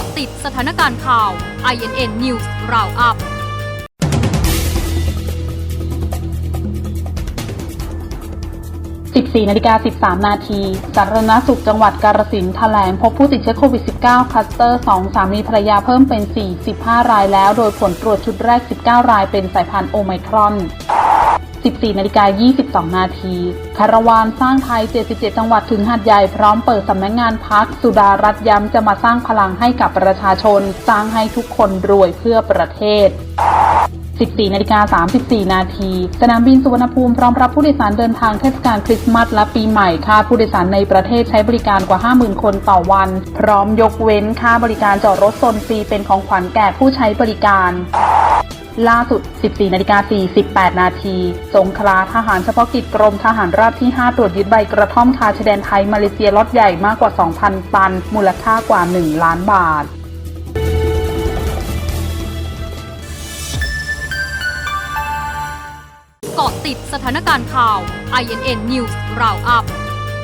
าะติดสถานการณ์ข่าว INN News Roundup 14นาฬิกา13 นาทีสาธารณสุขจังหวัดกาฬสินธุ์แถลงพบผู้ติดเชื้อโควิด -19 คลัสเตอร์ 2 สามีภรรยาเพิ่มเป็น 45 รายแล้ว โดยผลตรวจชุดแรก 19 รายเป็นสายพันธุ์โอไมครอน 14 นาฬิกา 22 นาทีคาราวานสร้างไทย 77 จังหวัดถึงหาดใหญ่พร้อมเปิดสำนักงงานพักสุดารัฐย้ำจะมาสร้างพลังให้กับประชาชน สร้างให้ทุกคนรวยเพื่อประเทศ14นาฬิกา34 นาทีสนามบินสุวรรณภูมิพร้อมรับผู้โดยสารเดินทางเทศกาลคริสต์มาสและปีใหม่ค่าผู้โดยสารในประเทศใช้บริการกว่า 50,000 คนต่อวัน พร้อมยกเว้นค่าบริการจอดรถโซนฟรีเป็นของขวัญแก่ผู้ใช้บริการ ล่าสุด 14 นาฬิกา 48 นาที สงขลาทหารเฉพาะกิจกรมทหารราบที่ 5 ตรวจยึดใบกระท่อมคาชายแดนไทยมาเลเซียล็อตใหญ่มากกว่า 2,000 ตัน มูลค่ากว่า 1 ล้านบาทเกาะติดสถานการณ์ข่าว INN News Roundup